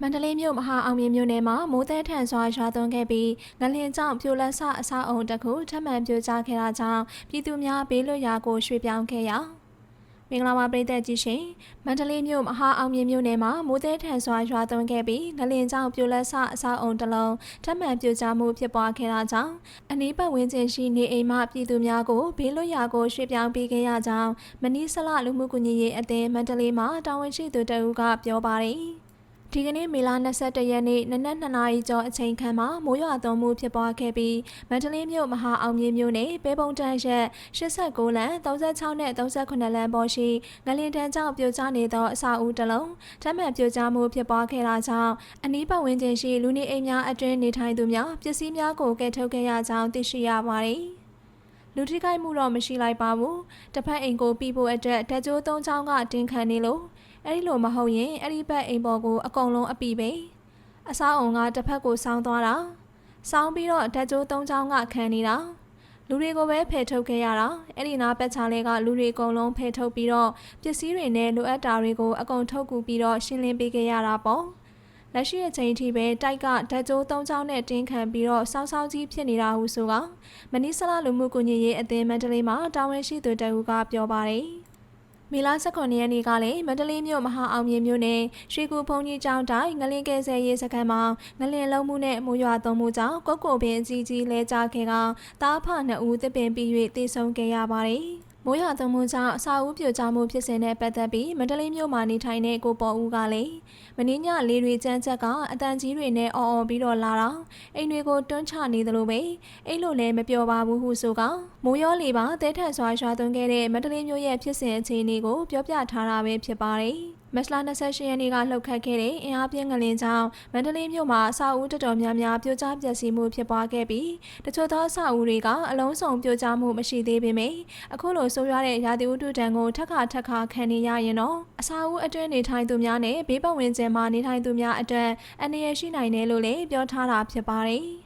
မန္တလေးမြို့မဟာအောင်မြင်မြို့နယ်မှာမိုးသည်ထန်စွာရွာသွန်းခဲ့ပြီးငလင်ကြောင့်ပြိုလက်ဆအဆောက်အုံတစ်ခုထပ်မံပြိုကျခဲ့တာကြောင့်ပြည်သူများဘေးလွတ်ရာကိုရွှေ့ပြောင်းခဲ့ရမင်္ဂလာပါပြည်သက်ကြီးရှင်မန္တလေးမြို့မဟာအောင်မြင်မြို့နယ်မှာမိုးသည်ထန်စွာရွာသွန်းခဲ့ပြီးငလင်ကြောင့်ပြိုလက်ဆအဆောက်အုံတစ်လုံးထပ်မံပြိုကျမှုဖြစ်ပွားခဲ့တာကြောင့်အနီးပတ်ဝန်းကျင်ရှိနေအိမ်မှပြည်သူများကိုဘေးလွတ်ရာကိုရွှေ့ပြောင်းပေးခဲ့ရကြောင်းမနီးဆလလူမှုကူညီရေးအသင်းမန္တလေးမှာတာဝန်ရှိသူတအူးကပြောပါတယ် ဒီကနေ့မေလ22ရက်နေ့နနက်2နာရီကျော်အချိန်ခန့်မှာမိုးရွာသွန်းမှုဖြစ်ပွားခဲ့ပြီးမန္တလေးမြို့မဟာအောင်မြင်မြို့နယ်ပဲပုံတန်းရက်89လမ်း36နဲ့38လမ်းပေါ်ရှိငလင်တန်းကြောင့်ပြိုကျနေသောအဆောက်အဦတစ်လုံးထပ်မံပြိုကျမှုဖြစ်ပွားခဲ့တာကြောင့်အနီးပတ်ဝန်းကျင်ရှိလူနေအိမ်များအတွင်းနေထိုင်သူများပစ္စည်းများကိုကယ်ထုတ်ခဲ့ရကြောင်းသိရှိရပါတယ်။ လူထိခိုက်မှုတော့မရှိလိုက်ပါဘူးတစ်ဖက်အိမ်ကိုပြီးဖို့အတွက်ဓာတ်ကြိုးသုံးချောင်းကတင်းခံနေလို့အဲ့ဒီလိုမဟုတ်ရင်အဲ့ဒီဘက်အိမ်ပေါ်ကိုအကုန်လုံးအပိပဲအဆောက်အုံကတစ်ဖက်ကိုစောင်းသွားတာစောင်းပြီးတော့ဓာတ်ကြိုးသုံးချောင်းကခံနေတာလူတွေကိုပဲဖယ်ထုတ်ခဲ့ရတာအဲ့ဒီနားပတ်ချာလေးကလူတွေအကုန်လုံးဖယ်ထုတ်ပြီးတော့ပစ္စည်းတွေနဲ့လိုအပ်တာတွေကိုအကုန်ထုတ်ကူပြီးတော့ရှင်းလင်းပေးခဲ့ရတာပေါ့ လက်ရှိအချိန်ထိပဲတိုက်ကဓာတ်ကြိုး၃ချောင်းနဲ့တင်းခံပြီးတော့စောင်းစောင်းကြီးဖြစ်နေတာဟုဆိုကမနီဆလာလူမှုကူညီရေးအသင်းမန္တလေးမှာတာဝန်ရှိသူတအူးကပြောပါတယ်။မီလာ18ရက်နေ့ကလည်းမန္တလေးမြို့မဟာအောင်မြင်မြို့နယ်ရွှေကူဘုံကြီးကျောင်းတိုင်းငလင်ကဲဆယ်ရေးစခန်းမှာငလင်လုံးမှုနဲ့မိုးရွာသွန်းမှုကြောင့်ကုတ်ကိုပင်အကြီးကြီးလဲကျခဲ့ကတားဖနှစ်ဦးတစ်ပင်ပြီး၍တည်ဆုံခဲ့ရပါတယ်။ မိုးရွာသွန်းမှုကြောင့်အစာအုပ်ပြိုကျမှုဖြစ်စဉ်နဲ့ပတ်သက်ပြီးမန္တလေးမြို့မှာနေထိုင်တဲ့ကိုပေါ်ဦးကလည်းမင်းညလေးတွေကြမ်းချက်ကအတန်ကြီးတွေနဲ့အော်အော်ပြီးတော့လာတော့အိမ်တွေကိုတွန်းချနေသလိုပဲအိမ်လိုလည်းမပြောပါဘူးဟုဆိုကမိုးရောလေပါတဲထန်စွာရွာသွန်းခဲ့တဲ့မန္တလေးမြို့ရဲ့ဖြစ်စဉ်အခြေအနေကိုပြောပြထားတာပဲဖြစ်ပါတယ်မက်စလာ28ရက်နေ့ကလှုပ်ခတ်ခဲ့တဲ့အင်အားပြင်းငလင်ကြောင့်မန္တလေးမြို့မှာအဆောက်အဦတော်တော်များများပြိုကျပျက်စီးမှုဖြစ်ပွားခဲ့ပြီးတချို့သောအဆောက်အဦတွေကအလုံးစုံပြိုကျမှုမရှိသေးပေမယ့်အခုလိုဆိုးရွားတဲ့ရာသီဥတုဒဏ်ကိုထက်ခါထက်ခါခံနေရရင်တော့အဆောက်အဦအတွင်းနေထိုင်သူများနဲ့ဘေးပတ်ဝန်းကျင်မှာနေထိုင်သူများအတွက်အနေရရှိနိုင်တယ်လို့လည်းပြောထားတာဖြစ်ပါတယ်။